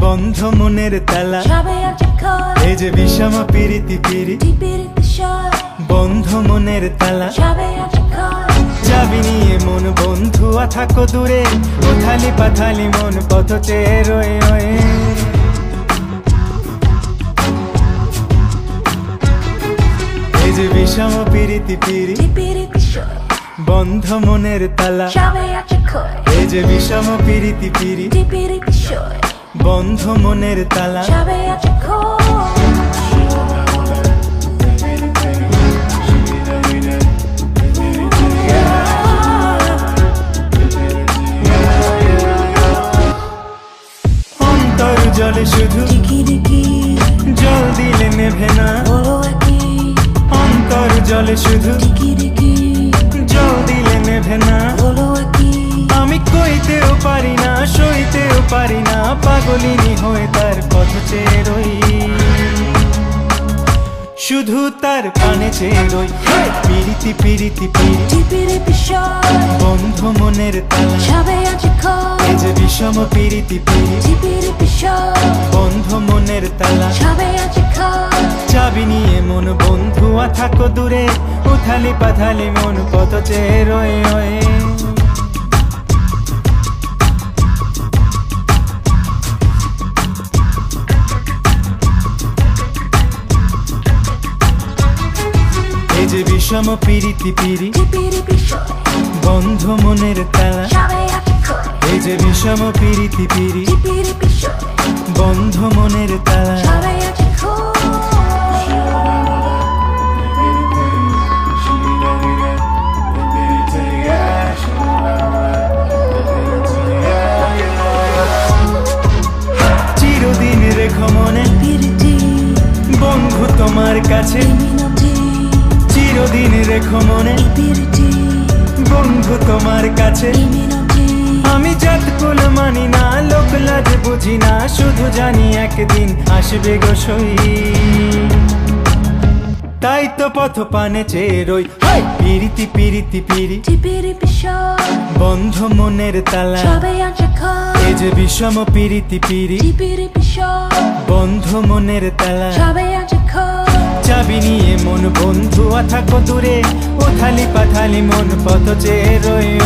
বন্ধ মনের তালা। এই যে বিষম পিরিতি পিরি বন্ধ মনের তালা। যাবে চাবি নিয়ে মন বন্ধু থাকো দূরে। উথালি পাথালি মন পথ চেয়ে রয়ে রয়ে। এই যে বিষম পিরিতি পিরি বিষয়। বন্ধ মনের তালা। এই যে বিষম পিরিতি পিরি বন্ধ মনের তালা। জলে শুধু জল দিলে নেভে না। অন্তর জলে শুধু পাগলিনী হয়ে তার পথ চেয়ে রই। শুধু তার কানে চেয়ে রই। পিরিতি পিরিতি পিরি টিপির বিষয় বন্ধ মনের তালা। এই যে বিষম পিরিতি পিরি টিপির বিষয় বন্ধ মনের তালা। চাবি নিয়ে মন বন্ধু থাকো দূরে। উথালি পাথালি মন পথ চেয়ে রয়ে। বিষম পিরিতি পিরি। বন্ধ মনের তালা। এই যে বিষম পিরিতি পিরি। বন্ধ মনের তালা। চিরদিন রেখো মনে। বন্ধু তোমার কাছে। চিরদিন রেখো মনে। বন্ধু তোমার কাছে। আমি জাত কুল মানি না লোক লাজ বুঝি না শুধু জানি একদিন আসবে গো সই। তাই তো পথ পানে চেয়ে রই! পিরিতি পিরিতি পিরি। বন্ধ মনের তালা। কই যে বিষম পিরিতি পিরি। বন্ধ মনের তালা। বন্ধু থাকো দূরে উথালি পাথালি মন পথ চেয়ে রয়ে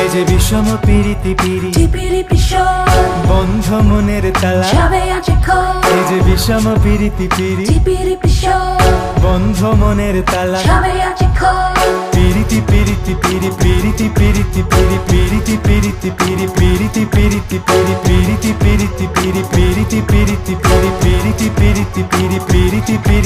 এই যে বিষম পিরিতি পিরি বন্ধ মনের তালা। এই যে বিষম পিরিতি পিরি বন্ধ মনের তালা। পিরিতি পিরিতি পিরি পিরিতি পিরিতি পিরি পিরিতি পিরিতি পিরি পিরিতি পিরিতি পিরি পিরিতি পিরিতি piriti piriti piriti piriti piriti piriti piriti